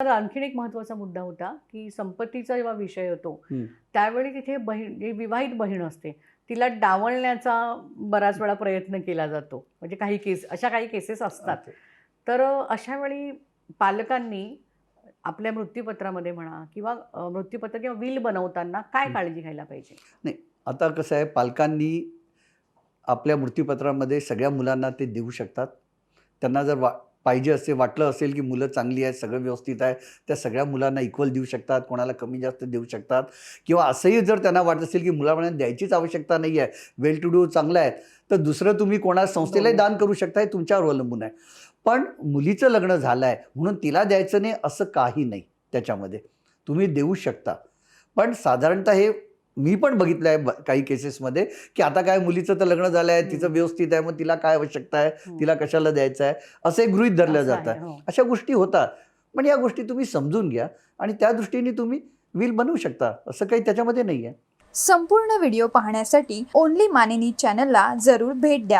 तर आणखीन एक महत्त्वाचा मुद्दा होता की संपत्तीचा जेव्हा विषय येतो हं. त्यावेळी तिथे बहीण जी विवाहित बहीण असते तिला डावलण्याचा बराच वेळा प्रयत्न केला जातो. म्हणजे काही केस अशा काही केसेस असतात. तर अशा वेळी पालकांनी आपल्या मृत्यूपत्रामध्ये म्हणा किंवा मृत्यूपत्र किंवा विल बनवताना काय. काळजी घ्यायला पाहिजे? आता कसं आहे पालकांनी आपल्या मृत्यूपत्रामध्ये सगळ्या मुलांना ते देऊ शकतात. त्यांना जर वा पाहिजे असे वाटलं असेल की मुलं चांगली आहेत सगळं व्यवस्थित आहे त्या सगळ्या मुलांना इक्वल देऊ शकतात कोणाला कमी जास्त देऊ शकतात किंवा असंही जर त्यांना वाटत असेल की मुलांना द्यायचीच आवश्यकता नाही आहे वेल टू डू चांगलं आहे तर दुसरं तुम्ही कोणा संस्थेलाही दान करू शकता हे तुमच्यावर अवलंबून आहे. पण मुलीचं लग्न झालं आहे म्हणून तिला द्यायचं नाही असं काही नाही त्याच्यामध्ये. तुम्ही देऊ शकता. पण साधारणतः हे मी पण बघितलं आहे काही केसेसमध्ये की आता काय मुलीचं तर लग्न झालं आहे तिचं. व्यवस्थित आहे मग तिला काय आवश्यकता आहे हं. तिला कशाला द्यायचं आहे असे गृहित धरलं जातं आहे, हो. अशा गोष्टी होतात पण या गोष्टी तुम्ही समजून घ्या आणि त्या दृष्टीने तुम्ही विल बनवू शकता असं काही त्याच्यामध्ये नाही आहे संपूर्ण व्हिडिओ पाहण्यासाठी ओनली मानिनी चॅनलला जरूर भेट द्या